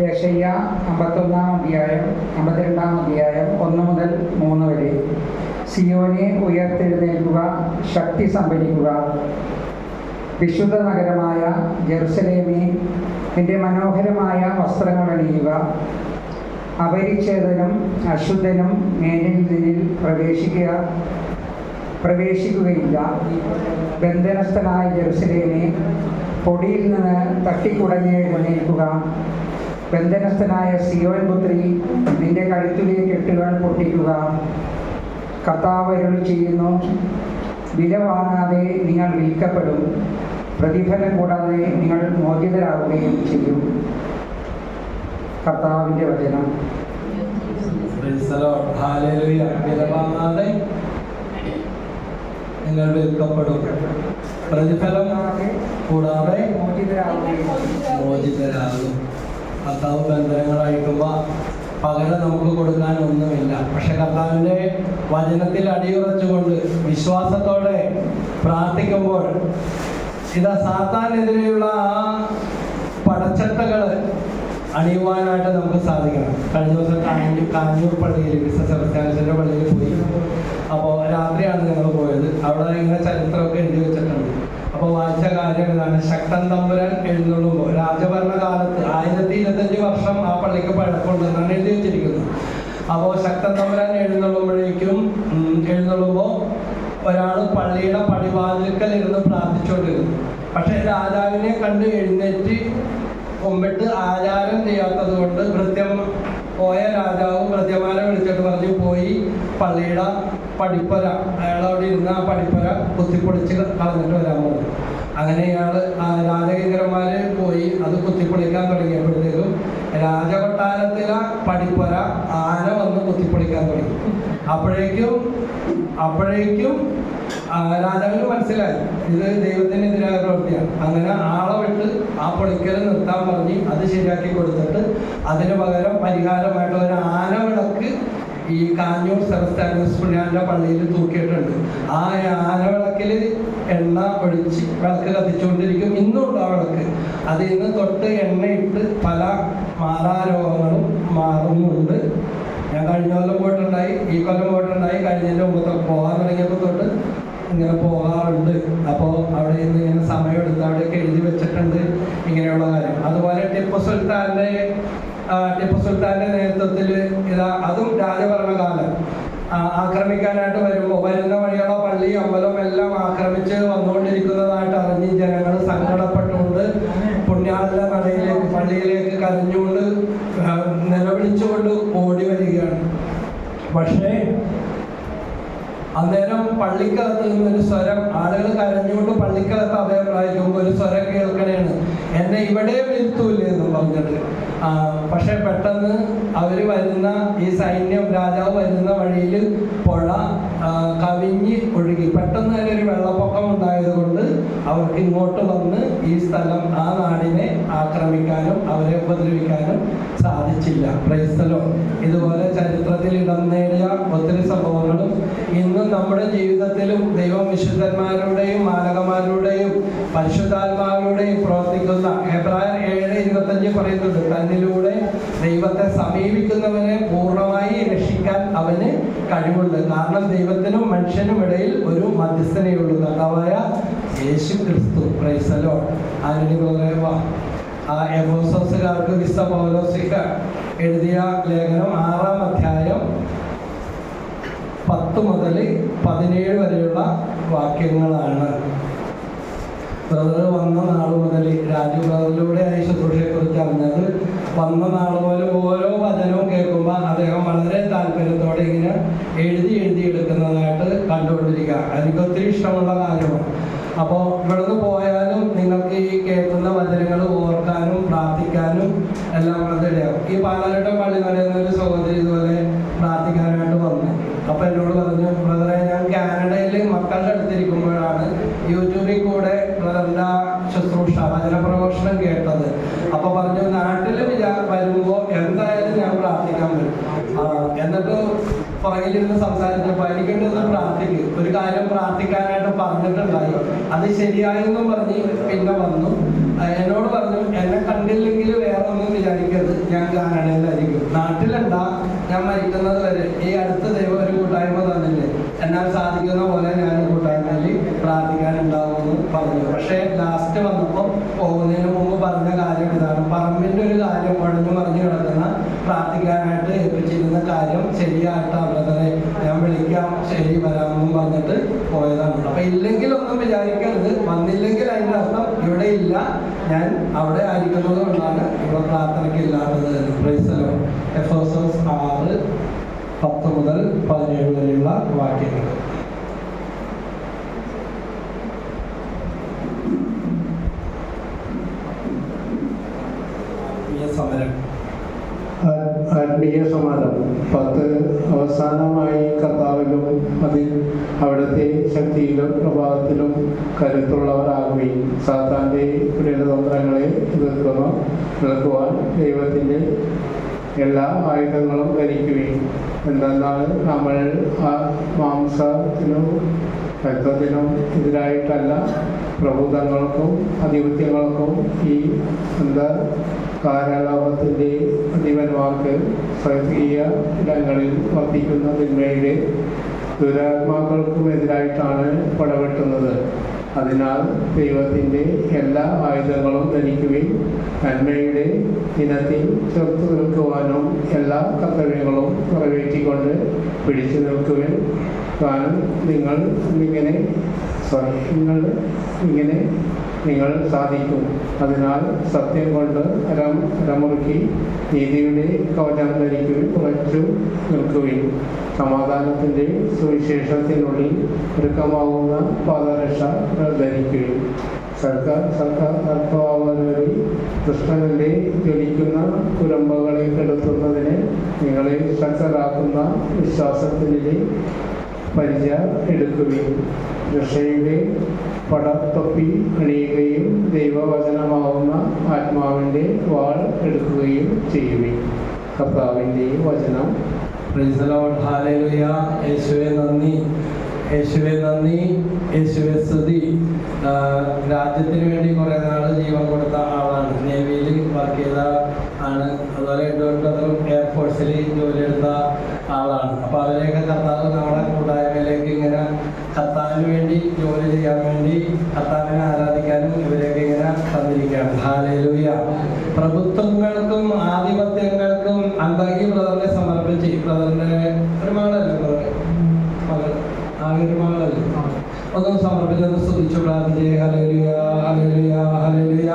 യേശയ്യ അമ്പത്തൊന്നാം അധ്യായം അമ്പത്തിരണ്ടാം അധ്യായം ഒന്ന് മുതൽ മൂന്ന് വരെ. സിയോനെ ഉയർത്തെഴുന്നേൽക്കുക ശക്തി സംഭരിക്കുക. വിശുദ്ധ നഗരമായ ജെറുസലേമി നിന്റെ മനോഹരമായ വസ്ത്രങ്ങൾ അണിയുക. അപരിച്ഛേദനും അശുദ്ധനും മേനിൽ പ്രവേശിക്കുക പ്രവേശിക്കുകയില്ല. ബന്ധനസ്ഥനായ ജെറുസലേമി പൊടിയിൽ നിന്ന് തട്ടിക്കുടഞ്ഞ് എഴുന്നേൽക്കുക. ബന്ധനസ്ഥനായ സിയോൻ പുത്രി നിന്റെ കഴുത്തിലെ കെട്ടുകൾ പൊട്ടിക്കുക. കഥാവരുൾ ചെയ്യുന്നു വില വാങ്ങാതെ നിങ്ങൾ വിൽക്കപ്പെടും. പ്രതിഫലം കൂടാതെ നിങ്ങൾ മോചിതരാകുകയും ചെയ്യും. കർത്താവിന്റെ വചനം. നിങ്ങൾ വിൽക്കപ്പെടും. പ്രതിഫലം കൂടാതെ മോചിതരാകുകയും മോചിതരാകും. കർത്താവ് അഴിക്കുമ്പോൾ പകരം നമുക്ക് കൊടുക്കാൻ ഒന്നുമില്ല. പക്ഷെ കർത്താവിന്റെ വചനത്തിൽ അടിയുറച്ചുകൊണ്ട് വിശ്വാസത്തോടെ പ്രാർത്ഥിക്കുമ്പോൾ ഇതാ സാത്താനെതിരെയുള്ള ആ പടച്ചട്ടകൾ അണിയുവാനായിട്ട് നമുക്ക് സാധിക്കണം. കഴിഞ്ഞ ദിവസം കാഞ്ഞൂർ കാഞ്ഞൂർ പള്ളിയിൽ വിശ്വ പള്ളിയിൽ പോയി. അപ്പോൾ രാത്രിയാണ് ഞങ്ങൾ പോയത്. അവിടെ ഇങ്ങനെ ചരിത്രമൊക്കെ എഴുതി വെച്ചിട്ടുണ്ട്. അപ്പോൾ വായിച്ച കാര്യം ഇതാണ് ശക്തൻ തമ്പുരാൻ എഴുന്നള്ളുമ്പോൾ രാജഭരണകാലത്ത് ആയിരത്തി ഇരുപത്തഞ്ച് വർഷം ആ പള്ളിക്ക് പഴക്കമുണ്ടെന്നാണ് എഴുതി വെച്ചിരിക്കുന്നത്. അപ്പോൾ ശക്തൻ തമ്പുരാൻ എഴുന്നള്ളുമ്പോഴേക്കും എഴുന്നള്ളുമ്പോ എഴുന്നള്ളുമ്പോൾ ഒരാൾ പള്ളിയുടെ പടിവാതിൽക്കൽ ഇരുന്ന് പ്രാർത്ഥിച്ചുകൊണ്ടിരുന്നു. പക്ഷെ രാജാവിനെ കണ്ട് എഴുന്നേറ്റ് കൊമ്പിട്ട് ആചാരം ചെയ്യാത്തത് കൊണ്ട് കൃത്യം പോയ രാജാവ് കൃത്യമാരെ വിളിച്ചിട്ട് പറഞ്ഞു പോയി പള്ളിയുടെ പടിപ്പര അയാൾ അവിടെ ഇരുന്ന് ആ പടിപ്പര കുത്തിപ്പൊളിച്ച് കളഞ്ഞിട്ട് വരാൻ പറഞ്ഞു. അങ്ങനെ ഇയാൾ രാജകേന്ദ്രന്മാര് പോയി അത് കുത്തിപ്പൊളിക്കാൻ തുടങ്ങിയപ്പോഴത്തേക്കും രാജകൊട്ടാരത്തിലെ പടിപ്പര ആന വന്ന് കുത്തിപ്പൊളിക്കാൻ തുടങ്ങി. അപ്പോഴേക്കും അപ്പോഴേക്കും രാജാവിന് മനസ്സിലായി. ഇത് ദൈവത്തിനെതിരായ പ്രവൃത്തിയാണ്. അങ്ങനെ ആളെ വിട്ട് ആ പൊളിക്കൽ നിർത്താൻ പറഞ്ഞ് അത് ശരിയാക്കി കൊടുത്തിട്ട് അതിന് പകരം പരിഹാരമായിട്ട് ഒരു ആന വിളക്ക് ഈ കാഞ്ഞൂർ സെബസ്റ്റാനസ് പുണ്യാന്റെ പള്ളിയിൽ തൂക്കിയിട്ടുണ്ട്. ആ ആന വിളക്കിൽ എണ്ണ ഒഴിച്ച് വിളക്ക് കത്തിച്ചുകൊണ്ടിരിക്കും. ഇന്നും ഉണ്ട് ആ വിളക്ക്. അതിൽ നിന്ന് തൊട്ട് എണ്ണയിട്ട് പല മാറാരോഗങ്ങളും മാറുന്നുണ്ട്. ഞാൻ കഴിഞ്ഞ കൊല്ലം പോയിട്ടുണ്ടായി. ഈ കൊല്ലം പോയിട്ടുണ്ടായി. കഴിഞ്ഞതിന്റെ മുമ്പ് പോകാൻ തുടങ്ങിയപ്പോൾ തൊട്ട് ഇങ്ങനെ പോകാറുണ്ട്. അപ്പോൾ അവിടെ നിന്ന് ഇങ്ങനെ സമയം എടുത്ത് അവിടെയൊക്കെ എഴുതി വെച്ചിട്ടുണ്ട് ഇങ്ങനെയുള്ള കാര്യം. അതുപോലെ ടിപ്പു സുൽത്താന്റെ ടിപ്പു സുൽത്താന്റെ നേതൃത്വത്തിൽ ഇതാ അതും രാജഭരണകാലം. ഭരണകാലം ആക്രമിക്കാനായിട്ട് വരുമ്പോൾ വരുന്ന വഴിയുള്ള പള്ളി അമ്പലം എല്ലാം ആക്രമിച്ച് വന്നുകൊണ്ടിരിക്കുന്നതായിട്ട് അറിഞ്ഞ് ജനങ്ങൾ സങ്കടപ്പെട്ടുകൊണ്ട് പുണ്യാള നടയിലേക്ക് പള്ളിയിലേക്ക് കരഞ്ഞുകൊണ്ട് നിലവിളിച്ചുകൊണ്ട് ഓടി വരികയാണ്. പക്ഷേ അന്നേരം പള്ളിക്കകത്ത് നിന്ന് ഒരു സ്വരം ആളുകൾ കരഞ്ഞുകൊണ്ട് പള്ളിക്കകത്ത് അഭയം പ്രായിക്കുമ്പോൾ ഒരു സ്വരം കേൾക്കണേണ്. എന്നെ ഇവിടെ വരുത്തൂലേ എന്ന് പറഞ്ഞിട്ട്. പക്ഷെ പെട്ടെന്ന് അവർ വരുന്ന ഈ സൈന്യം രാജാവ് വരുന്ന വഴിയിൽ പുഴ കവിഞ്ഞ് ഒഴുകി. പെട്ടെന്ന് തന്നെ ഒരു വെള്ളപ്പൊക്കം ഉണ്ടായതുകൊണ്ട് അവർക്ക് ഇങ്ങോട്ട് വന്ന് ഈ സ്ഥലം ആ നാടിനെ ആക്രമിക്കാനും അവരെ ഉപദ്രവിക്കാനും സാധിച്ചില്ല. ക്രൈസ്തലോ ഇതുപോലെ ചരിത്രത്തിൽ ഇടം നേടിയ ഒത്തിരി സംഭവങ്ങളും ഇന്നും നമ്മുടെ ജീവിതത്തിലും ദൈവം വിശുദ്ധന്മാരുടെയും മാലകന്മാരുടെയും പരിശുദ്ധാത്മാവിലൂടെയും പ്രവർത്തിക്കുന്ന എബ്രായർ ഏഴ് ഇരുപത്തഞ്ച് പറയുന്നുണ്ട് തന്നിലൂടെ ദൈവത്തെ സമീപിക്കുന്നവനെ പൂർണമായി രക്ഷിക്കാൻ അവന് കഴിവുണ്ട്. കാരണം ദൈവത്തിനും മനുഷ്യനും ഇടയിൽ ഒരു മധ്യസ്ഥനെയുള്ളൂ. കഥാവായ യേശു ക്രിസ്തു ക്രൈസ്തലോ ആരുടെ ആ എഫോസോസുകാർക്ക് വിസ പൗലോസിക്ക് എഴുതിയ ലേഖനം ആറാം അധ്യായം പത്ത് മുതൽ പതിനേഴ് വരെയുള്ള വാക്യങ്ങളാണ്. ബ്രദർ വന്ന നാൾ മുതൽ രാജു ബ്രദറിലൂടെയാണ് ഈ ശുശ്രൂഷയെക്കുറിച്ച് അറിഞ്ഞത് വന്ന നാൾ മുതൽ ഓരോ വചനവും കേൾക്കുമ്പോൾ അദ്ദേഹം വളരെ താല്പര്യത്തോടെ ഇങ്ങനെ എഴുതി എഴുതി എടുക്കുന്നതായിട്ട് കണ്ടുകൊണ്ടിരിക്കുക. എനിക്ക് ഒത്തിരി ഇഷ്ടമുള്ള കാര്യമാണ്. അപ്പോൾ ഇവിടുന്ന് പോയാലും നിങ്ങൾക്ക് ഈ കേൾക്കുന്ന വചനങ്ങൾ ഓർക്കാനും പ്രാർത്ഥിക്കാനും എല്ലാം അതിടയാവും ഈ പാലാലട്ടം പള്ളി പറയുന്ന ഒരു സഹോദരി ഇതുപോലെ പ്രാർത്ഥിക്കാനായിട്ട് വന്നു. അപ്പൊ എന്നോട് പറഞ്ഞു ബ്രദറെ ഞാൻ കാനഡയിൽ മക്കളുടെ അടുത്തിരിക്കുമ്പോഴാണ് യൂട്യൂബിൽ കൂടെ ബ്രദറിന്റെ ശുശ്രൂഷ വചന പ്രഘോഷണം കേട്ടത്. അപ്പൊ പറഞ്ഞു നാട്ടിൽ വിചാ വരുമ്പോ എന്തായാലും ഞാൻ പ്രാർത്ഥിക്കാൻ വരും. എന്നിട്ട് പുറകിലിരുന്ന് സംസാരിച്ചപ്പോൾ എനിക്കൊന്ന് പ്രാർത്ഥിക്കും. ഒരു കാര്യം പ്രാർത്ഥിക്കാനായിട്ട് പറഞ്ഞിട്ടുണ്ടായി. അത് ശരിയായെന്നും പറഞ്ഞ് പിന്നെ വന്നു. എന്നോട് പറഞ്ഞു എന്നെ കണ്ടില്ലെങ്കിൽ വേറെ ഒന്നും വിചാരിക്കരുത്. ഞാൻ കാനഡയിലായിരിക്കും നാട്ടിലുണ്ടാ ഞാൻ മരിക്കുന്നത് വരെ ഈ അടുത്ത ദൈവം ഒരു കൂട്ടായ്മ തന്നില്ലേ? എന്നാൽ സാധിക്കുന്ന പോലെ ഞാൻ കൂട്ടായ്മയിൽ പ്രാർത്ഥിക്കാനുണ്ടാവുമെന്ന് പറഞ്ഞു. പക്ഷേ ലാസ്റ്റ് വന്നപ്പോൾ പോകുന്നതിന് മുമ്പ് പറഞ്ഞ കാര്യം ഇതാണ്. പറമ്പിന്റെ ഒരു കാര്യം കുഴഞ്ഞു മറിഞ്ഞു കിടക്കുന്ന. പ്രാർത്ഥിക്കാനായിട്ട് ഏൽപ്പിച്ചിരുന്ന കാര്യം ശരിയായിട്ട്? അവരെ ഞാൻ വിളിക്കാം. ശരി വരാമെന്നും പറഞ്ഞിട്ട് പോയതാണ്. അപ്പൊ ഇല്ലെങ്കിൽ ഒന്നും വിചാരിക്കരുത്. വന്നില്ലെങ്കിൽ അതിന്റെ അർത്ഥം ഇവിടെ ഇല്ല. ഞാൻ അവിടെ ആയിരിക്കുന്നത് കൊണ്ടാണ് ഇവിടെ പ്രാർത്ഥനയ്ക്ക് ഇല്ലാത്തത് ആറ് പത്ത് മുതൽ പതിനേഴ് വരെയുള്ള വാക്യങ്ങൾ. സമരം. ആത്മീയ സമാധാനം പത്ത് അവസാനമായി കർത്താവിലും അതിൽ അവിടുത്തെ ശക്തിയിലും പ്രഭാവത്തിലും കരുത്തുള്ളവരാകുകയും സാത്താന്റെ പ്രിയതന്ത്രങ്ങളെ എതിർക്കുന്ന. നിൽക്കുവാൻ ദൈവത്തിന്റെ എല്ലാ ആയുധങ്ങളും ധരിക്കുകയും എന്തെന്നാൽ നമ്മൾ ആ മാംസത്തിനും രക്തത്തിനും എതിരായിട്ടല്ല പ്രഭുതങ്ങൾക്കും ആധിപത്യങ്ങൾക്കും ഈ എന്താ കാരാലോകത്തിന്റെ അധിപന്മാർക്ക് സ്വർഗീയ ഇടങ്ങളിൽ വർദ്ധിക്കുന്ന തിന്മയുടെ ദുരാത്മാക്കൾക്കും എതിരായിട്ടാണ് പടവെട്ടുന്നത്. അതിനാൽ ദൈവത്തിന്റെ എല്ലാ ആയുധങ്ങളും ധരിക്കുകയും നന്മയുടെ ദിനത്തിൽ ചെറുത്തു നിൽക്കുവാനും എല്ലാ കർത്തവ്യങ്ങളും നിറവേറ്റിക്കൊണ്ട് പിടിച്ചു നിൽക്കുകയും താനും നിങ്ങൾ ഇങ്ങനെ നിങ്ങൾ ഇങ്ങനെ നിങ്ങൾ സാധിക്കും. അതിനാൽ സത്യം കൊണ്ട് രം രമുറുക്കി നീതിയുടെ കവചം ധരിക്കുകയും ഉറച്ചു നിൽക്കുകയും സമാധാനത്തിന്റെ സുവിശേഷത്തിനുള്ളിൽ ഒരുക്കമാകുന്ന പാദരക്ഷ ധരിക്കുകയും സർക്കാർ സർക്കാർ സർക്കാരി കൃഷ്ണനിലെ ജ്വലിക്കുന്ന കുരമ്പകളെ കെടുത്തുന്നതിന് നിങ്ങളെ ശക്തരാക്കുന്ന വിശ്വാസത്തിന്റെ പരിചയം എടുക്കുകയും രക്ഷയുടെ പടത്തൊപ്പി അണിയുകയും ദൈവവചനമാവുന്ന ആത്മാവിന്റെ വാൾ എടുക്കുകയും ചെയ്യുകയും കർത്താവിന്റെ വചനം. യേശുവെ നന്ദി. യേശുവെ നന്ദി. യേശുവെ സ്തുതി. രാജ്യത്തിന് വേണ്ടി കുറേ നാൾ ജീവൻ കൊടുത്ത ആളാണ്. നേവിയിൽ വർക്ക് ചെയ്ത ആണ്. അതുപോലെ എഡ്വർഡറും എയർഫോഴ്സിൽ ജോലിയെടുത്ത ആളാണ്. അപ്പോൾ അവരെയൊക്കെ കർത്താവ് നമ്മുടെ കൂട്ടായ്മയിലേക്ക് ഇങ്ങനെ കർത്താവിന് വേണ്ടി ജോലി ചെയ്യാൻ വേണ്ടി കർത്താവിനെ ആരാധിക്കാനും ഇവരെയൊക്കെ ഇങ്ങനെ തന്നിരിക്കുകയാണ്. ഹാലേലൂയ. പ്രഭുത്വങ്ങൾക്കും ആധിപത്യങ്ങൾക്കും അന്തകി ബ്രദറിനെ സമർപ്പിച്ച് ഈ ബ്രദറിന്റെ ഒരു മകളല്ലേ ബ്രദർ മകൾ ആകെ ഒരു മകളല്ലേ ഒന്നും സമർപ്പിച്ചത് സ്തുതിച്ചു പ്രാർത്ഥിച്ചേ. ഹല്ലേലൂയ ഹല്ലേലൂയ ഹല്ലേലൂയ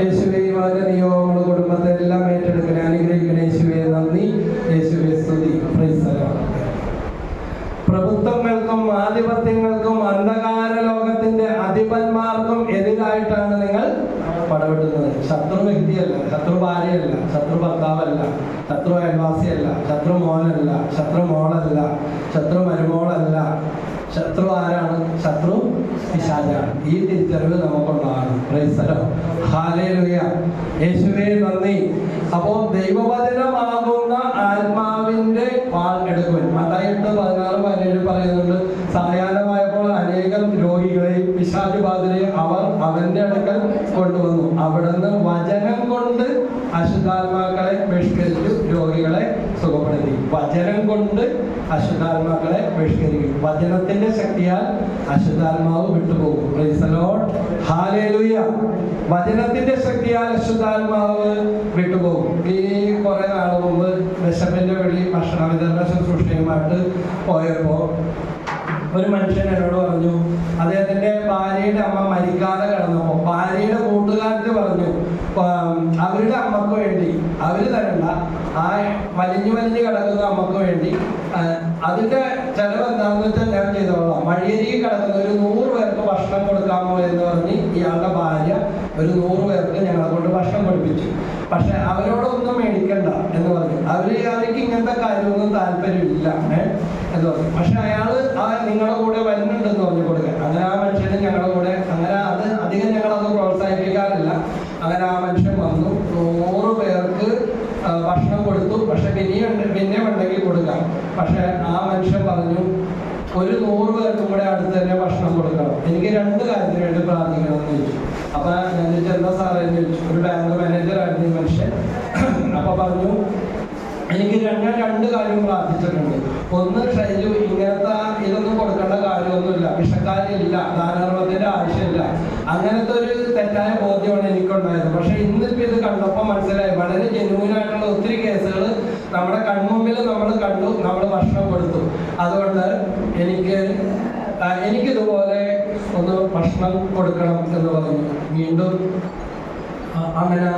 യേശുവേ ഈ മകന്റെ നിയോഗങ്ങളുടെ കുടുംബത്തെ എല്ലാം ഏറ്റെടുക്കണേ അനുഗ്രഹിക്കണേ യേശുവേ നന്ദി യേശുവേ സ്തുതി പ്രൈസ് ദി ലോർഡ്. പ്രഭുത്വങ്ങൾക്കും ആധിപത്യങ്ങൾക്കും അന്ധകാര ലോകത്തിന്റെ അധിപന്മാർക്കും നിങ്ങൾ പടവെട്ടുന്നത്. ശത്രു വ്യക്തിയല്ല ശത്രു ഭാര്യയല്ല ശത്രു ഭർത്താവല്ല ശത്രു അയൽവാസിയല്ല ശത്രു മോനല്ല ശത്രു മോളല്ല ശത്രു മരുമോളല്ല ശത്രു ആരാണ്? ശത്രു പിശാചാണ്. ഈ തിരിച്ചറിവ് ഹാലേലുയ യേശുവേ നന്ദി. അപ്പോ ദൈവവചനമാകുന്ന ആത്മാവിന്റെ പാൽ എടുക്കുവാൻ. മത്തായി എട്ട് പതിനാറ് പതിനേഴ് പറയുന്നുണ്ട് സായാഹ്നമായപ്പോൾ അനേകം രോഗികളെയും പിശാചുബാധിതരെയും അവർ അവന്റെ അടുക്കൽ കൊണ്ടുവന്നു. അവിടുന്ന് വചനം കൊണ്ട് അശുദ്ധാത്മാക്കളെ ബഹിഷ്കരിച്ചു രോഗികളെ സുഖപ്പെടുത്തി വചനം കൊണ്ട് അശുദ്ധാത്മാക്കളെ ബഹിഷ്കരിക്കും. വചനത്തിന്റെ ശക്തിയാൽ അശുദ്ധാത്മാവ് വിട്ടുപോകും. വചനത്തിന്റെ ശക്തിയാൽ അശുദ്ധാത്മാവ് വിട്ടുപോകും. ഈ കുറെ നാൾ മുമ്പ് വിശപ്പിന്റെ വെള്ളി ഭക്ഷണ വിതരണ ശുശ്രൂഷയുമായിട്ട് പോയപ്പോ ഒരു മനുഷ്യൻ എന്നോട് പറഞ്ഞു ആ വലിഞ്ഞു വലിഞ്ഞു കിടക്കുന്ന നമുക്ക് വേണ്ടി അതിന്റെ ചെലവ് എന്താണെന്ന് വെച്ചാൽ ഞാൻ ചെയ്തോളാം. മഴയരി കിടക്കുന്ന ഒരു നൂറ് പേർക്ക് ഭക്ഷണം കൊടുക്കാമോ എന്ന് പറഞ്ഞ് ഇയാളുടെ ഭാര്യ ഒരു നൂറ് പേർക്ക് ഞങ്ങളെ കൊണ്ട് ഭക്ഷണം കൊടുപ്പിച്ചു. പക്ഷെ അവരോടൊന്നും മേടിക്കണ്ട എന്ന് പറഞ്ഞു. അവർ അവർക്ക് ഇങ്ങനത്തെ കാര്യമൊന്നും താല്പര്യമില്ല എന്ന് പറഞ്ഞു. പക്ഷെ അയാൾ ആ നിങ്ങളുടെ കൂടെ വരുന്നുണ്ടെന്ന് പറഞ്ഞു കൊടുക്കാൻ. അങ്ങനെ ആ മനുഷ്യന് ഞങ്ങളുടെ കൂടെ അങ്ങനെ അത് അധികം ഞങ്ങളൊന്നും പ്രോത്സാഹിപ്പിക്കാറില്ല. അങ്ങനെ ആ മനുഷ്യൻ വന്നു നൂറ് പേർക്ക് ആ, ഭക്ഷണം കൊടുത്തു പക്ഷെ പിന്നെയും ഉണ്ട് പിന്നെ ഉണ്ടെങ്കിൽ കൊടുക്കാം പക്ഷെ ആ മനുഷ്യൻ പറഞ്ഞു ഒരു നൂറ് പേർക്കും കൂടെ അടുത്ത് തന്നെ ഭക്ഷണം കൊടുക്കണം. എനിക്ക് രണ്ട് കാര്യത്തിന് വേണ്ടി പ്രാർത്ഥിക്കണം എന്ന് ചോദിച്ചു. അപ്പൊ ഞാൻ ചെന്ന സാറേ? ചോദിച്ചു. ഒരു ബാങ്ക് മാനേജർ ആയിരുന്നു ഈ മനുഷ്യൻ. അപ്പൊ പറഞ്ഞു എനിക്ക് രണ്ട് രണ്ട് കാര്യം പ്രാർത്ഥിച്ചിട്ടുണ്ട്. ഒന്ന് ഷൈജു ഇങ്ങനത്തെ ഇതൊന്നും കൊടുക്കേണ്ട കാര്യമൊന്നുമില്ല. വിഷക്കാരില്ല ദാനധർമ്മത്തിന്റെ ആവശ്യമില്ല. അങ്ങനത്തെ ഒരു തെറ്റായ ബോധ്യമാണ് എനിക്കുണ്ടായത്. പക്ഷെ ഇന്നിപ്പോ ഇത് കണ്ടപ്പോൾ മനസ്സിലായി. വളരെ ജെന്യൂൻ ആയിട്ടുള്ള ഒത്തിരി കേസുകൾ നമ്മുടെ കൺമുമ്പിൽ നമ്മൾ കണ്ടു നമ്മൾ ഭക്ഷണം കൊടുത്തു. അതുകൊണ്ട് എനിക്ക് എനിക്കിതുപോലെ ഒന്ന് ഭക്ഷണം കൊടുക്കണം എന്ന് പറഞ്ഞു. വീണ്ടും അങ്ങനെ.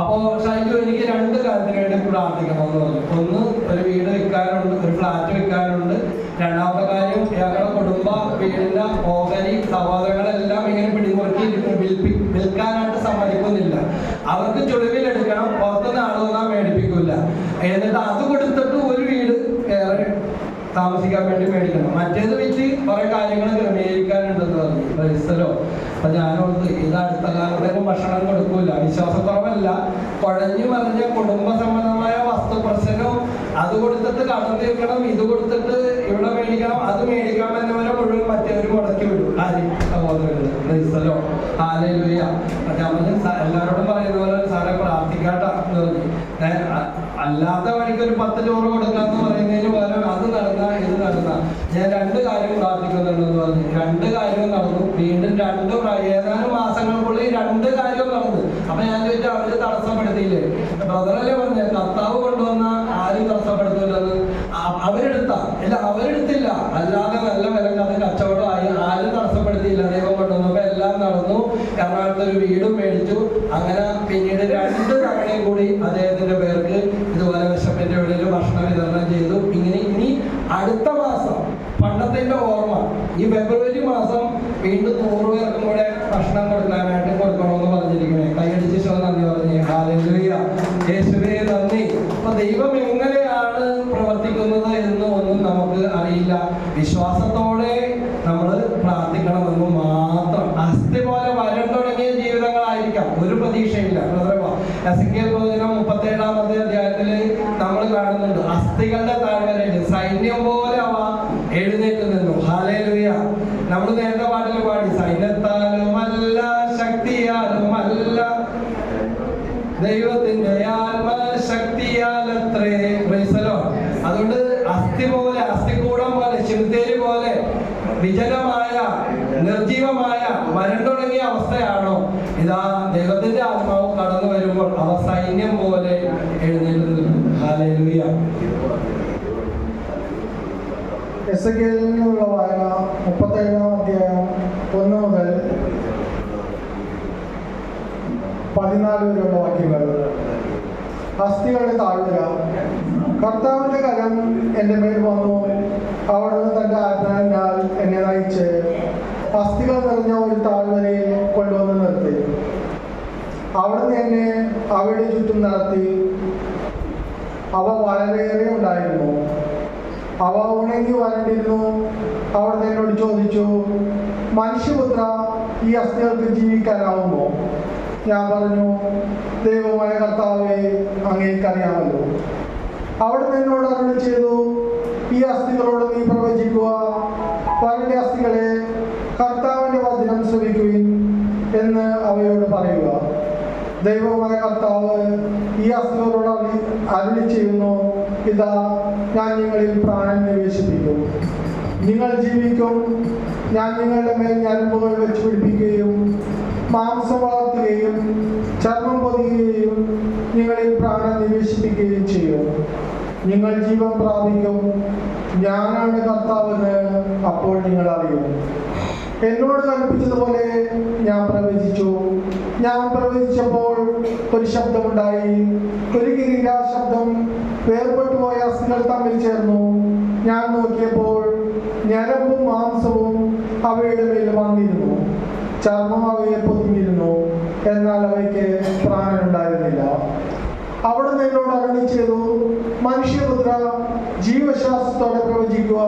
അപ്പോ ഷൈജു എനിക്ക് രണ്ട് കാര്യത്തിന് വേണ്ടി പ്രാർത്ഥിക്കണം എന്ന് പറഞ്ഞു. ഒന്ന് ഒരു വീട് വിൽക്കാനുണ്ട് ഒരു ഫ്ലാറ്റ് വിൽക്കാനുണ്ട് രണ്ടാമത്തെ കാര്യം ഞങ്ങളുടെ കുടുംബ വീടിന്റെ ഓഹരി സഹോദരങ്ങളെല്ലാം ഇങ്ങനെ പിടിമുറുക്കി വിൽക്കാനായിട്ട് എന്നിട്ട് അത് കൊടുത്തിട്ട് ഒരു വീട് വേറെ താമസിക്കാൻ വേണ്ടി മേടിക്കണം. മറ്റേത് വെച്ച് കുറെ കാര്യങ്ങൾ ക്രമീകരിക്കാനുണ്ടെന്ന് പറഞ്ഞു. ക്രൈസ്തലോ അപ്പൊ ഞാനോർത്ത് ഇത് അടുത്ത കാലത്തേക്കും ഭക്ഷണം കൊടുക്കൂല. വിശ്വാസക്കുറവല്ല. കുഴഞ്ഞു മറിഞ്ഞ കുടുംബ സംബന്ധമായ വസ്തു പ്രശ്നം അത് കൊടുത്തിട്ട് കടം തീർക്കണം ഇത് കൊടുത്തിട്ട് ഇവിടെ മേടിക്കണം അത് മേടിക്കാൻ വരുന്നവരെ മുഴുവൻ മറ്റേവരും മുടക്കി വിടും. ആര്? സഹോദരങ്ങൾ. ആലയിലുയ എല്ലാവരോടും പറയുന്ന പോലെ സാറെ പ്രാർത്ഥിക്കാട്ടാ എന്ന് പറഞ്ഞു. അല്ലാത്ത വഴിക്ക് ഒരു പത്ത് ചോറ് കൊടുക്കാന്ന് പറയുന്നതിന് പകരം അത് നടന്ന ഇത് നടന്ന. ഞാൻ രണ്ട് കാര്യം പ്രാർത്ഥിക്കുന്നുണ്ടെന്ന് പറഞ്ഞു. രണ്ട് കാര്യവും നടന്നു. വീണ്ടും രണ്ട് ഏതാനും മാസങ്ങൾക്കുള്ളിൽ രണ്ട് കാര്യവും നടന്നു. അപ്പൊ ഞാൻ ചോദിച്ചു അവർ തടസ്സപ്പെടുത്തിയില്ലേ? ബ്രദറല്ലേ പറഞ്ഞ കർത്താവ് കൊണ്ടുവന്ന ആരും തടസ്സപ്പെടുത്തില്ലെന്ന് അവരെടുത്ത. അല്ല അവരെടുത്തില്ല. അല്ലാതെ നല്ല വിലക്ക് അത് കച്ചവടമായി ആരും തടസ്സപ്പെടുത്തിയില്ല. ദൈവം കൊണ്ടുവന്നപ്പോ എല്ലാം നടന്നു. എറണാകുളത്ത് ഒരു വീടും മേടിച്ചു. അങ്ങനെ പിന്നീട് രണ്ട് തവണയും കൂടി അദ്ദേഹത്തിന്റെ പേർക്ക് ഇതുപോലെ വിശപ്പിന്റെ വെളിയിൽ ഭക്ഷണം വിതരണം ചെയ്തു ഇങ്ങനെ ഇനി അടുത്ത മാസം പണ്ടത്തിന്റെ ഓർമ്മ ഈ ഫെബ്രുവരി മാസം വീണ്ടും നൂറ് പേർക്കും കൂടെ ഭക്ഷണം കൊടുക്കാനായിട്ട് കൊടുക്കണമെന്ന് പറഞ്ഞിരിക്കണേ കൈയടിച്ച് ശോ നന്ദി പറഞ്ഞേ. ഹാലലുയ യേശുവേ നന്ദി. അപ്പൊ ദൈവം എങ്ങനെയാണ് പ്രവർത്തിക്കുന്നത് എന്ന് ഒന്നും നമുക്ക് അറിയില്ല. വിശ്വാസത്തോടെ നമ്മൾ പ്രാർത്ഥിക്കണമെന്ന് മാത്രം. അസ്ഥി പോലെ വരം തുടങ്ങിയ ജീവിതങ്ങളായിരിക്കാം. ഒരു പ്രതീക്ഷയില്ല. എസക്കിയൽ പ്രവചനം മുപ്പത്തേഴാമത്തെ അധ്യായത്തിൽ നമ്മൾ കാണുന്നുണ്ട്. അസ്ഥികളുടെ താഴ്വരയിൽ സൈന്യം പോലെ അവ എഴുന്നേറ്റ് നിന്നു. ഹാലേലുയ നമ്മൾ നേരത്തെ പാട്ടിൽ പാടി സൈന്യത്താലുമല്ല ശക്തിയാലുമല്ല ദൈവത്തിന്റെ ആത്മശക്തിയാലത്രേ പ്രൈസലോ അതുകൊണ്ട് അസ്ഥി പോലെ അസ്ഥികൂടം പോലെ ചിന്തേരി പോലെ വിജനമായ നിർജീവമായ വരണ്ടുണങ്ങിയ അവസ്ഥയാണോ ഇതാ ദൈവത്തിന്റെ ആത്മാവ് കടന്നു വരുമ്പോൾ അവ സൈന്യം പോലെ എഴുന്നേറ്റ് ഹാലേലുയ എസ് നിന്നുള്ള വായന മുപ്പത്തേഴാം അധ്യായം ഒന്ന് മുതൽ പതിനാല് വരെയുള്ള വാക്യങ്ങൾ. അസ്ഥികളുടെ താഴ്വര കർത്താവിന്റെ കരം എന്റെ മേൽ വന്നു. അവിടുന്ന് തന്റെ ആത്മാവിനാൽ എന്നെ നയിച്ച്. അസ്ഥികൾ നിറഞ്ഞ ഒരു താഴ്വരയിൽ അവിടുന്ന് എന്നെ അവയുടെ ചുറ്റും നടത്തി അവ വളരെയേറെ ഉണ്ടായിരുന്നു. അവ ഉണങ്ങി വരണ്ടിരുന്നു. അവിടുന്ന് എന്നോട് ചോദിച്ചു മനുഷ്യപുത്ര ഈ അസ്ഥികൾക്ക് ജീവിക്കാനാവുമോ? ഞാൻ പറഞ്ഞു ദൈവമായ കർത്താവെ അങ്ങേക്കറിയാമല്ലോ. അവിടുന്ന് എന്നോട് അരുളി ചെയ്തു ഈ അസ്ഥികളോട് നീ പ്രവചിക്കുക. വരണ്ട അസ്ഥികളെ കർത്താവിന്റെ വചനം ശ്രമിക്കുവിൻ എന്ന് അവയോട് ദൈവമായ കർത്താവ് ഈ അസ്ഥികളോട് അരുളി ചെയ്യുന്നു. ഇതാ ഞാൻ നിങ്ങളിൽ പ്രാണൻ നിവേശിപ്പിക്കും. നിങ്ങൾ ജീവിക്കും. ഞാൻ നിങ്ങളുടെ മേൽ ഞരമ്പുകൾ വെച്ച് പിടിപ്പിക്കുകയും മാംസം വളർത്തുകയും ചർമ്മം പൊതിയുകയും നിങ്ങളിൽ പ്രാണൻ നിവേശിപ്പിക്കുകയും ചെയ്യും. നിങ്ങൾ ജീവൻ പ്രാപിക്കും. ഞാനാണ് കർത്താവെന്ന് അപ്പോൾ നിങ്ങൾ അറിയും. എന്നോട് കൽപ്പിച്ചതുപോലെ ഞാൻ പ്രവചിച്ചു. ഞാൻ പ്രവചിച്ചപ്പോൾ ഒരു ശബ്ദമുണ്ടായി. ഒരു കിരീട ശബ്ദം വേർപെട്ടു പോയ അസ്ഥികൾ തമ്മിൽ ചേർന്നു. ഞാൻ നോക്കിയപ്പോൾ ഞരമ്പും മാംസവും അവയുടെ മേൽ വന്നിരുന്നു. ചർമ്മം അവയെ പൊതിഞ്ഞിരുന്നു. എന്നാൽ അവയ്ക്ക് പ്രാണനുണ്ടായിരുന്നില്ല. അവിടുന്ന് എന്നോട് അരുളി ചെയ്തു? മനുഷ്യപുത്ര ജീവശാസ്ത്രത്തോടെ പ്രവചിക്കുക.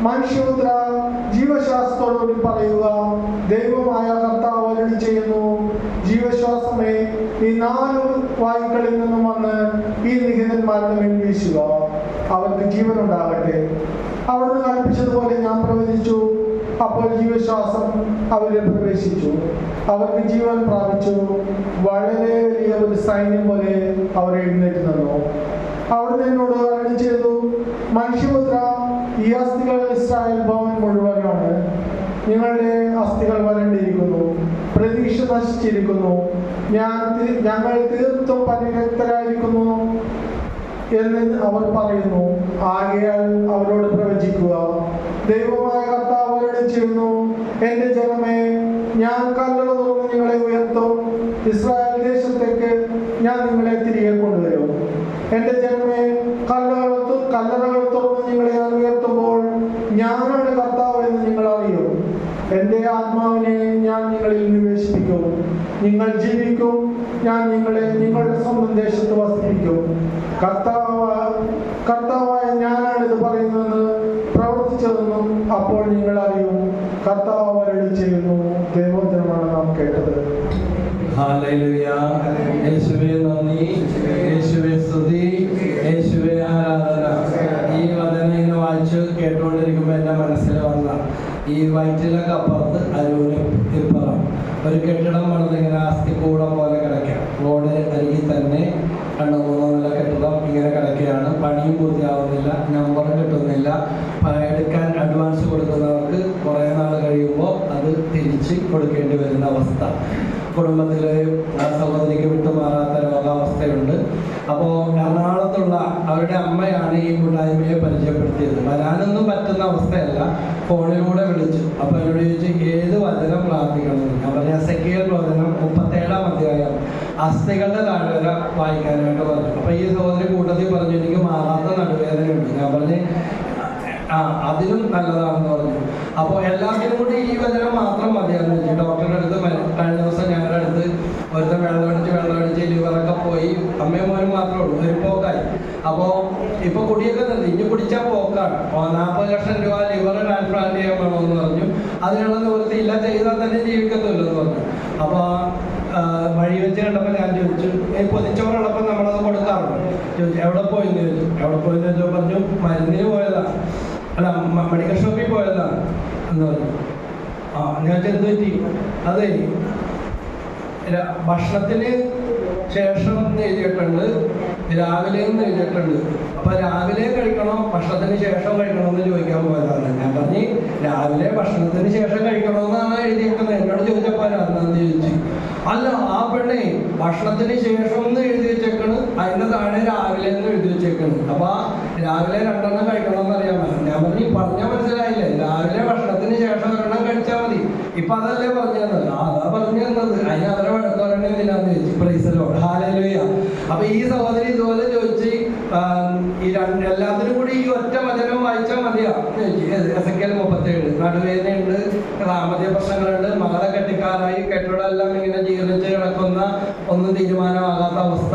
മനുഷ്യപുത്ര ജീവശാസ്ത്രത്തോടുകൂടി പറയുക. ദൈവമായ കർത്താവ് അരുളി ചെയ്യുന്നു ജീവശാസ്ത്രമേ ഈ നാല് വായുക്കളിൽ നിന്നും വന്ന് ഈ നിഹിതന്മാരുടെ മേൽ വീശുക. അവർക്ക് ജീവനുണ്ടാകട്ടെ. അവിടുന്ന് കൽപ്പിച്ചതുപോലെ ഞാൻ പ്രവചിച്ചു അപ്പോൾ ജീവശ്വാസം അവരിൽ പ്രവേശിച്ചു. അവർക്ക് ജീവൻ പ്രാപിച്ചു. വളരെ വലിയ ഒരു സൈന്യം പോലെ അവർ എഴുന്നേറ്റ് നിന്നു. അവിടുന്ന് എന്നോട് അരളി ചെയ്തു മനുഷ്യപുത്ര ഈ അസ്ഥികൾ ഇസ്രായേൽ ഭവൻ മുഴുവനാണ്. നിങ്ങളുടെ അസ്ഥികൾ വരണ്ടിരിക്കുന്നു. പ്രതീക്ഷ നശിച്ചിരിക്കുന്നു. ഞാൻ ഞങ്ങൾ തീർത്തും പരിരക്തരായിരിക്കുന്നു എന്ന് അവർ പറയുന്നു. ആകയാൽ അവരോട് പ്രവചിക്കുക. ദൈവമായ ചെയ്യുന്നു. എന്റെ ജനമേ ഞാൻ കല്ലട തുറന്ന് നിങ്ങളെ ഉയർത്തും. ഇസ്രായേൽ ദേശത്തേക്ക് ഞാൻ നിങ്ങളെ തിരികെ കൊണ്ടുവരും. എന്റെ ജനമേ കല്ലറകൾ കല്ലറകൾ തുറന്ന് നിങ്ങളെ ഞാൻ ഉയർത്തുമ്പോൾ ഞാനാണ് കർത്താവ് എന്ന് നിങ്ങൾ അറിയും. എന്റെ ആത്മാവിനെ ഞാൻ നിങ്ങളിൽ നിവേശിപ്പിക്കും. നിങ്ങൾ ജീവിക്കും ഞാൻ നിങ്ങളെ നിങ്ങളുടെ സ്വന്തം ദേശത്ത് വസിപ്പിക്കും. കർത്താവ് കർത്താവായ ഞാനാണ് ഇത് പറയുന്നതെന്ന് പ്രവർത്തിച്ചതെന്നും അപ്പോൾ നിങ്ങൾ അറിയും. കർത്താവ് ചെയ്യുന്നു. ദൈവോദരമാണ് നാം കേട്ടത്. യേശുവേ നന്ദി. യേശുവേ സ്തുതി. യേശുവേ ആരാധന. ഈ കേട്ടുകൊണ്ടിരിക്കുമ്പോൾ വയറ്റിലൊക്കെ അപ്പുറത്ത് അരൂരും ഇപ്പുറം. ഒരു കെട്ടിടം പണിത് ഇങ്ങനെ അസ്ഥിക്കൂടം പോലെ കിടക്കാം റോഡ് അരികിൽ തന്നെ രണ്ടോ മൂന്നോ നില കെട്ടിടം ഇങ്ങനെ കിടക്കുകയാണ്. പണിയും പൂർത്തിയാവുന്നില്ല നമ്പറും കിട്ടുന്നില്ല. എടുക്കാൻ അഡ്വാൻസ് കൊടുക്കുന്നവർക്ക് കുറേ നാൾ കഴിയുമ്പോൾ അത് തിരിച്ച് കൊടുക്കേണ്ടി വരുന്ന അവസ്ഥ. കുടുംബത്തിൽ ആ സഹോദരിക്ക് വിട്ടുമാറാത്ത രോഗാവസ്ഥയുണ്ട്. അപ്പോൾ എറണാകുളത്തുള്ള അവരുടെ അമ്മയാണ് ഈ കൂട്ടായ്മയെ പരിചയപ്പെടുത്തിയത്. വരാനൊന്നും പറ്റുന്ന അവസ്ഥയല്ല. ഫോണിലൂടെ വിളിച്ചു. അപ്പോൾ എന്നോട് ചോദിച്ചു ഏത് വചനം പ്രാർത്ഥിക്കണം? ഞാൻ പറഞ്ഞ. സെക്കിയൽ വചനം മുപ്പത്തേഴാം അധ്യായം അസ്ഥികളുടെ താഴ്വര വായിക്കാനായിട്ട് പറഞ്ഞു. അപ്പോൾ ഈ സഹോദരി കൂട്ടത്തിൽ പറഞ്ഞു എനിക്ക് മാറാത്ത നടുവേദനയുണ്ട്. ഞാൻ പറഞ്ഞ് ആ അതിലും നല്ലതാണെന്ന് പറഞ്ഞു. അപ്പോൾ എല്ലാത്തിനും കൂടി ഈ വചനം മാത്രം മതിയായിരുന്നു ഡോക്ടറുടെ അടുത്ത് കഴിഞ്ഞ ദിവസം ഞങ്ങളുടെ അടുത്ത് ഒരുത്തൻ വെള്ളം അടിച്ച് ലിവറൊക്കെ പോയി അമ്മയും മോനും മാത്രമേ ഉള്ളൂ ഒരു പോക്കായി. അപ്പോൾ ഇപ്പോൾ കുടിയൊക്കെ നിന്ന് ഇനി കുടിച്ചാൽ പോക്കാണ്. നാൽപ്പത് ലക്ഷം രൂപ ലിവർ ട്രാൻസ്പ്ലാന്റ് ചെയ്യാൻ വേണമെന്ന് പറഞ്ഞു. അതിനുള്ള നിവൃത്തിയില്ല ചെയ്താൽ തന്നെ ജീവിക്കത്തുള്ളൂ എന്ന് പറഞ്ഞു. അപ്പോൾ വഴി വെച്ച് കണ്ടപ്പോൾ ഞാൻ ചോദിച്ചു ഈ പൊതിച്ചോറുള്ളപ്പോൾ നമ്മളത് കൊടുക്കാറുണ്ട്? ചോദിച്ചു എവിടെ പോയി? ചോദിച്ചു. എവിടെ പോയി? ചോദിച്ചപ്പോൾ പറഞ്ഞു മരുന്നിന് പോയതാണ് അല്ല മെഡിക്കൽ ഷോപ്പിൽ പോയതാണ് എന്ന് പറഞ്ഞു. ആ ഞാൻ ചെന്ന് പറ്റി അതെ. ഭക്ഷണത്തിന് ശേഷം എഴുതിയിട്ടുണ്ട്. രാവിലെ നിന്ന് എഴുതിയിട്ടുണ്ട്. അപ്പൊ രാവിലെ കഴിക്കണോ ഭക്ഷണത്തിന് ശേഷം കഴിക്കണോ എന്ന് ചോദിക്കാൻ പോയതാണ്. ഞാൻ പറഞ്ഞ് രാവിലെ ഭക്ഷണത്തിന് ശേഷം കഴിക്കണോ എന്നാണ് എഴുതിയിരിക്കുന്നത് എന്നോട് ചോദിച്ചപ്പോൾ അതെന്ന് ചോദിച്ചു. അല്ല ആ പെണ്ണെ ഭക്ഷണത്തിന് ശേഷം എന്ന് എഴുതി വെച്ചേക്കണ്. അതിന്റെ താഴെ രാവിലെ എന്ന് എഴുതി വെച്ചേക്കണ്. അപ്പൊ രാവിലെ രണ്ടെണ്ണം കഴിക്കണം അറിയാൻ പറ്റും ഞാൻ പറഞ്ഞു പറഞ്ഞാൽ മനസ്സിലായില്ലേ? രാവിലെ ഭക്ഷണത്തിന് ശേഷം ഒരെണ്ണം കഴിച്ചാൽ മതി. ഇപ്പൊ അതല്ലേ പറഞ്ഞത് അതാ പറഞ്ഞു തന്നത് അതിന് അവരെ വഴക്കാരണില്ല ചോദിച്ചു. അപ്പൊ ഈ സഹോദരി ഇതുപോലെ ചോദിച്ച് ഈ രണ്ട് എല്ലാത്തിനും കൂടി ഈ ഒറ്റ വചനം വായിച്ചാൽ മതിയാ? എസ് എൽ മുപ്പത്തേഴ് നടുവേദനയുണ്ട് സാമ്പത്തിക പ്രശ്നങ്ങളുണ്ട് മകളെ കെട്ടിക്കാരായി കെട്ടിടമെല്ലാം ഇങ്ങനെ ജീർണിച്ച് കിടക്കുന്ന ഒന്നും തീരുമാനമാകാത്ത അവസ്ഥ.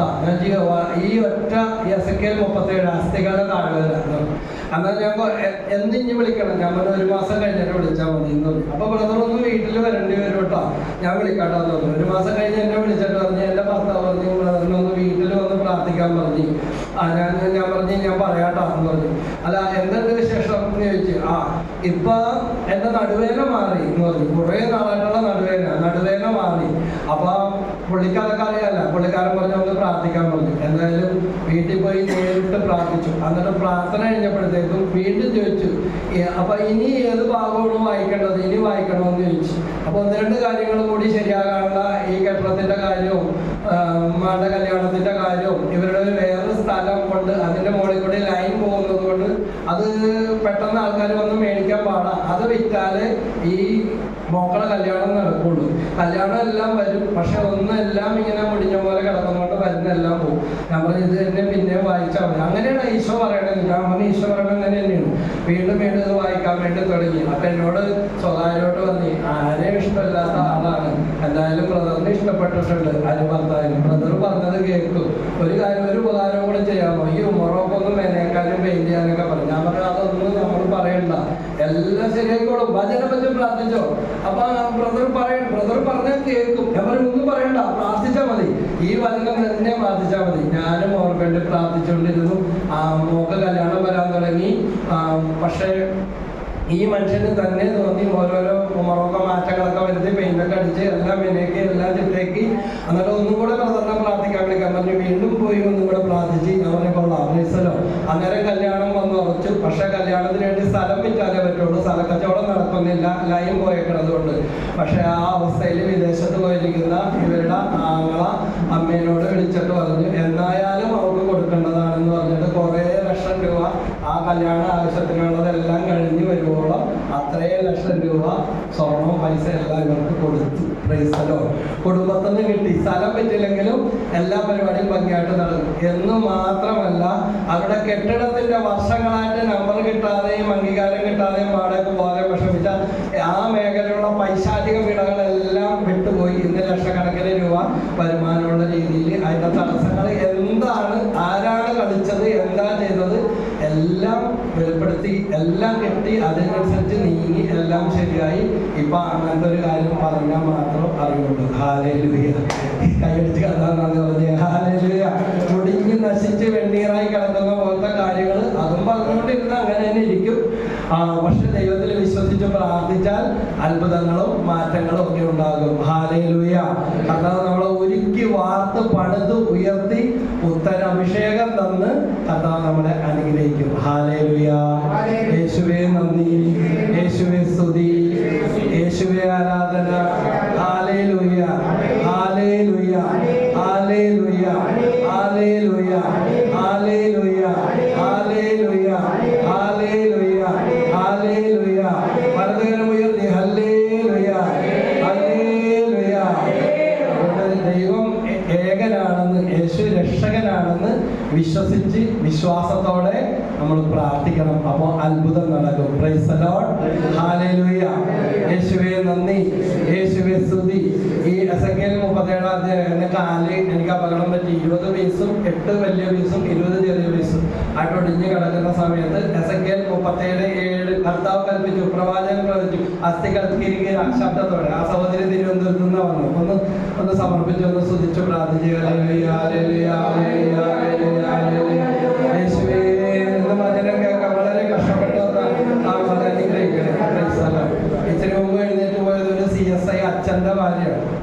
ഈ ഒറ്റ എസ് കെ മുപ്പത്തേഴ് അസ്ഥികളുടെ താഴ്വര. എന്നാൽ ഞാൻ കൊ- എ- എന്തിഞ്ഞ് വിളിക്കണം? ഞാൻ പറഞ്ഞു ഒരു മാസം കഴിഞ്ഞിട്ട് വിളിച്ചാൽ മതി എന്ന് പറഞ്ഞു. അപ്പൊ ബ്രദർ ഒന്ന് വീട്ടിൽ വരേണ്ടി വരും കേട്ടോ. ഞാൻ വിളിക്കാട്ടോ എന്ന് പറഞ്ഞു. ഒരു മാസം കഴിഞ്ഞ് എന്നെ വിളിച്ചിട്ട് പറഞ്ഞു എന്റെ ഭർത്താവ് പറഞ്ഞു ബ്രദറിനൊന്ന് വീട്ടിൽ വന്ന് പ്രാർത്ഥിക്കാൻ പറഞ്ഞു. ആ ഞാൻ ഞാൻ പറഞ്ഞു ഞാൻ പറയാട്ടോ എന്ന് പറഞ്ഞു. അല്ല എന്തുണ്ട് വിശേഷം എന്ന് ചോദിച്ചു ആ ഇപ്പൊ എന്റെ നടുവേദന മാറി എന്ന് പറഞ്ഞു. കുറെ നാളായിട്ടുള്ള നടുവേദന നടുവേദന മാറി. അപ്പൊ പുള്ളിക്കാരൊക്കെ അറിയാല്ല പുള്ളിക്കാരൻ പറഞ്ഞു ഒന്ന് പ്രാർത്ഥിക്കാൻ പറഞ്ഞു. എന്തായാലും വീട്ടിൽ പോയി നേരിട്ട് പ്രാർത്ഥിച്ചു. എന്നിട്ട് പ്രാർത്ഥന കഴിഞ്ഞപ്പോഴത്തേക്കും വീണ്ടും ചോദിച്ചു "ഏ, അപ്പൊ ഇനി ഏത് ഭാഗമാണ് വായിക്കേണ്ടത്? ഇനി വായിക്കണമെന്ന് ചോദിച്ചു. അപ്പൊ ഒന്ന് രണ്ട് കാര്യങ്ങളും കൂടി ശരിയാകാനുള്ള ഈ കെട്ടിടത്തിന്റെ കാര്യവും ഉമ്മാന്റെ കല്യാണത്തിന്റെ കാര്യവും ഇവരുടെ വേറെ സ്ഥലം കൊണ്ട് അതിന്റെ മുകളിൽ കൂടി ലൈൻ പോകുന്നത് കൊണ്ട് അത് പെട്ടെന്ന് ആൾക്കാർ വന്ന് മേടിക്കാൻ പാടാ. അത് വിറ്റാൽ ഈ മോക്കളെ കല്യാണം നടക്കുള്ളൂ. കല്യാണം എല്ലാം വരും. പക്ഷെ ഒന്നെല്ലാം ഇങ്ങനെ മുടിഞ്ഞ പോലെ കിടക്കുന്നതുകൊണ്ട് വരുന്നെല്ലാം പോകും നമ്മൾ ഇത് തന്നെ പിന്നെ വായിച്ചാൽ മതി. അങ്ങനെയാണ് ഈശോ പറയണത്. കാരണം ഈശോ പറയണത് അങ്ങനെ തന്നെയാണ്. വീണ്ടും വീണ്ടും ഇത് വായിക്കാൻ വേണ്ടി തുടങ്ങി. അപ്പൊ എന്നോട് സ്വകാര്യോട്ട് പറഞ്ഞു ആരെയും ഇഷ്ടമില്ലാത്ത ആളാണ്. എന്തായാലും ബ്രദറിന് ഇഷ്ടപ്പെട്ടിട്ടുണ്ട്. അരി ഭർത്താവിന് ബ്രദർ പറഞ്ഞത് കേൾക്കും. ഒരു കാര്യം ഒരു ഉപകാരം കൂടെ ചെയ്യാമോ ഈ ഉമറൊക്കെ ഒന്ന് മെനേക്കാനും പെയിന്റ് ചെയ്യാനൊക്കെ പറഞ്ഞു ഞാൻ പറഞ്ഞു അതൊന്നും നമ്മൾ പറയണ്ട എല്ലാം ശരിയായിക്കോളും. വചനം വെച്ച് പ്രാർത്ഥിച്ചോ? അപ്പൊ ബ്രദർ പറയണം. ബ്രദർ പറഞ്ഞാൽ കേൾക്കും. ഞാൻ ഒന്നും പറയണ്ട. പ്രാർത്ഥിച്ചാൽ മതി. ഈ വചനം തന്നെ പ്രാർത്ഥിച്ചാൽ മതി. ഞാനും അവർക്ക് വേണ്ടി പ്രാർത്ഥിച്ചുകൊണ്ടിരുന്നു. ആ മോക്ക് കല്യാണം വരാൻ തുടങ്ങി. പക്ഷേ ഈ മനുഷ്യന് തന്നെ തോന്നി ഓരോരോ മൊറൊക്കെ മാറ്റങ്ങളൊക്കെ വരുത്തി പെയിന്റൊക്കെ അടിച്ച് എല്ലാം വിനയ്ക്ക് എല്ലാം ചിട്ടേക്ക് എന്നിട്ട് ഒന്നും കൂടെ പ്രസന്നം പ്രാർത്ഥിക്കാൻ വിളിക്കാൻ പറഞ്ഞു വീണ്ടും പോയി ഒന്നും കൂടെ പ്രാർത്ഥിച്ച് അവരെ കൊള്ളാം അന്നേരം കല്യാണം വന്ന് ഉറച്ചു. പക്ഷെ കല്യാണത്തിന് വേണ്ടി സ്ഥലം വിറ്റാലേ പറ്റുള്ളൂ. സ്ഥല കച്ചവടം നടക്കുന്നില്ല ലൈൻ പോയേക്കണത് കൊണ്ട്. പക്ഷെ ആ അവസ്ഥയിൽ വിദേശത്ത് പോയിരിക്കുന്ന ഇവരുടെ ആങ്ങള അമ്മേനോട് വിളിച്ചിട്ട് പറഞ്ഞു എന്തായാലും അവർക്ക് കൊടുക്കേണ്ടതാണെന്ന് പറഞ്ഞിട്ട് കുറേ ലക്ഷം രൂപ ആ കല്യാണ ആവശ്യത്തിനുള്ളതെല്ലാം കഴിഞ്ഞ് ലക്ഷം രൂപ സ്വർണവും പൈസ എല്ലാം ഇവർക്ക് കൊടുത്തു പ്രൈസലോ നിന്ന് കിട്ടി. സ്ഥലം പറ്റില്ലെങ്കിലും എല്ലാ പരിപാടിയും ഭംഗിയായിട്ട് നടക്കും എന്ന് മാത്രമല്ല അവിടെ കെട്ടിടത്തിന്റെ വർഷങ്ങളായിട്ട് നമ്പർ കിട്ടാതെയും അംഗീകാരം കിട്ടാതെയും വാടക പോകാതെ വിഷമിച്ച ആ മേഖലയിലുള്ള പൈശാചിക വീടുകളെല്ലാം വിട്ടുപോയി. ഇന്ന് ലക്ഷക്കണക്കിന് രൂപ വരുമാനമുള്ള രീതിയിൽ അതിന്റെ തടസ്സങ്ങൾ എന്താണ് ആരാണ് കളിച്ചത് എന്താ ചെയ്തത് വെളിപ്പെടുത്തി എല്ലാം കെട്ടി അതിനനുസരിച്ച് നീങ്ങി എല്ലാം ശരിയായി. ഇപ്പൊ അങ്ങനത്തെ ഒരു കാര്യം പറഞ്ഞാൽ മാത്രം അറിയുള്ളൂ. ഹാലേലുയ. കൈയടിച്ച് കഥാന്നാന്ന് പറഞ്ഞ ഹാലേലുയ. മുടിഞ്ഞ് നശിച്ച് വെണ്ണീറായി കിടക്കുന്ന പോലത്തെ കാര്യങ്ങൾ അതും പറഞ്ഞുകൊണ്ടിരുന്ന അങ്ങനെ തന്നെ ഇരിക്കും. പക്ഷെ ദൈവത്തിൽ വിശ്വസിച്ച് പ്രാർത്ഥിച്ചാൽ അത്ഭുതങ്ങളും മാറ്റങ്ങളും ഒക്കെ ഉണ്ടാകും. ഹാലയിലുയ കർത്താവ് നമ്മളെ ഒരുക്കി വാർത്ത് പണിത് ഉയർത്തി ഉത്തരഭിഷേകം തന്ന് കർത്താവ് നമ്മളെ കൽപ്പിച്ചു പ്രവാചകൻ പ്രവചിച്ചു അസ്ഥികൾ തിരികെ ശബ്ദത്തോടെ ആ സഹോദരി തിരുവനന്തപുരത്ത് നിന്ന് വന്നു. ഒന്ന് ഒന്ന് സമർപ്പിച്ച് ഒന്ന് സ്തുതിച്ച് പ്രാർത്ഥിച്ചു. ഇച്ചിരി മുമ്പ് എഴുന്നേറ്റ് പോയത് ഒരു സി എസ് ഐ ഭാര്യയാണ്.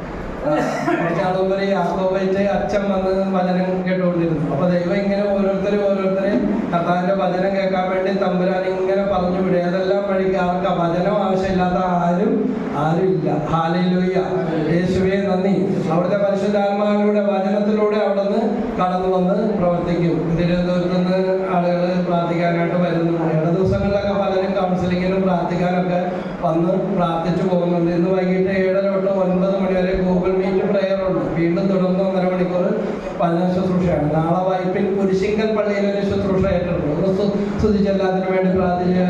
ഒരു യാക്കോബായിട്ട് അച്ഛൻ വന്ന് വചനം കേട്ടുകൊണ്ടിരുന്നു. അപ്പൊ ദൈവം ഇങ്ങനെ ഓരോരുത്തരും ഓരോരുത്തരെ കർത്താവിന്റെ വചനം കേൾക്കാൻ വേണ്ടി തമ്പുരാൻ ഇങ്ങനെ പറഞ്ഞു വിടുക. ഏതെല്ലാം വഴിക്ക് ആർക്കാ വചനം ആവശ്യമില്ലാത്ത ആരും ആരും ഇല്ല ഹാലയിലൂയ യേശുവേ നന്ദി. അവിടുത്തെ പരിശുദ്ധാത്മാവിലൂടെ വചനത്തിലൂടെ അവിടെ നിന്ന് കടന്നു വന്ന് പ്രവർത്തിക്കും. തിരുവനന്തപുരത്ത് നിന്ന് ആളുകൾ പ്രാർത്ഥിക്കാനായിട്ട് വരുന്നു. ഇട ദിവസങ്ങളിലൊക്കെ പലരും കൗൺസിലിങ്ങിനും പ്രാർത്ഥിക്കാനൊക്കെ വന്ന് പ്രാർത്ഥിച്ചു പോകുന്നുണ്ട്. ഇന്ന് വൈകിട്ട് ഏഴര തൊട്ട് ഒൻപത് മണി സ്തുതിച്ചല്ല അതിനു വേണ്ടി പ്രാർത്ഥിച്ച്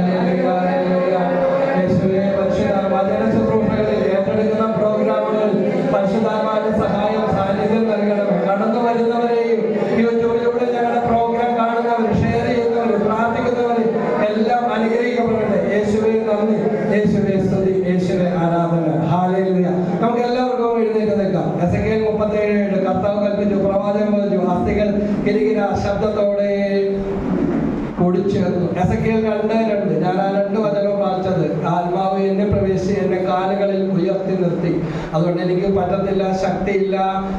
കൂടിച്ചേർന്നു എസ് രണ്ട് രണ്ട്. ഞാൻ ആ രണ്ട് വചനം പ്രാർത്ഥിച്ചത് ആത്മാവ് എന്നെ പ്രവേശിച്ച് എന്നെ കാലുകളിൽ ഉയർത്തി നിർത്തി. അതുകൊണ്ട് എനിക്ക് പറ്റത്തില്ല ശക്തിയില്ല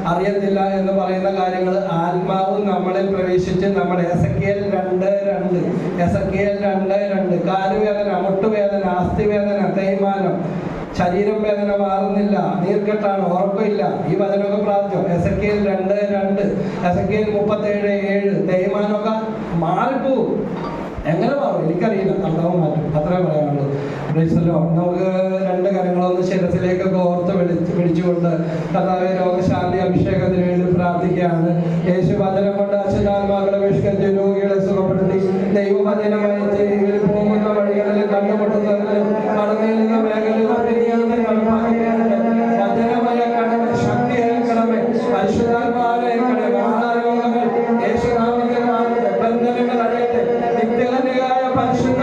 അറിയത്തില്ല എന്ന് പറയുന്ന കാര്യങ്ങൾ ആത്മാവ് നമ്മളിൽ പ്രവേശിച്ച് നമ്മുടെ എസക്കിയൽ രണ്ട് രണ്ട്. എസക്കിയൽ രണ്ട് രണ്ട്. കാലുവേദന മുട്ടുവേദന അസ്ഥിവേദന തേയ്മാനം. ശരീരം വേദന മാറുന്നില്ല. നീർക്കെട്ടാണ് ഉറപ്പില്ല. ഈ വചനമൊക്കെ പ്രാർത്ഥിച്ചോ? എസ് കെ രണ്ട് രണ്ട്. എസ് കെ മുപ്പത്തേഴ് ഏഴ്. തേയ്മാനമൊക്കെ മാറിപ്പോവും. എങ്ങനെ മാറും? എനിക്കറിയില്ല. കർത്താവ് മാറ്റും. അത്രേ പറയാനുള്ളൂ. നമുക്ക് രണ്ട് കരങ്ങളൊന്ന് ശിരസിലേക്ക് ഓർത്ത് പിടിച്ച് പിടിച്ചുകൊണ്ട് കർത്താവ് രോഗശാന്തി അഭിഷേകത്തിന് വേണ്ടി പ്രാർത്ഥിക്കുകയാണ്. യേശു വചനം കൊണ്ട് അച്ഛനാത്മാക്കളെ വിഷ്കരിച്ച് രോഗികളെ സുഖപ്പെടുത്തി ദൈവവചനമായി പോകുന്ന വഴികളിൽ കണ്ടുമുട്ടുന്നതിൽ കടന്നിരുന്ന നടപ്പാക്കി పరిశుద్ధ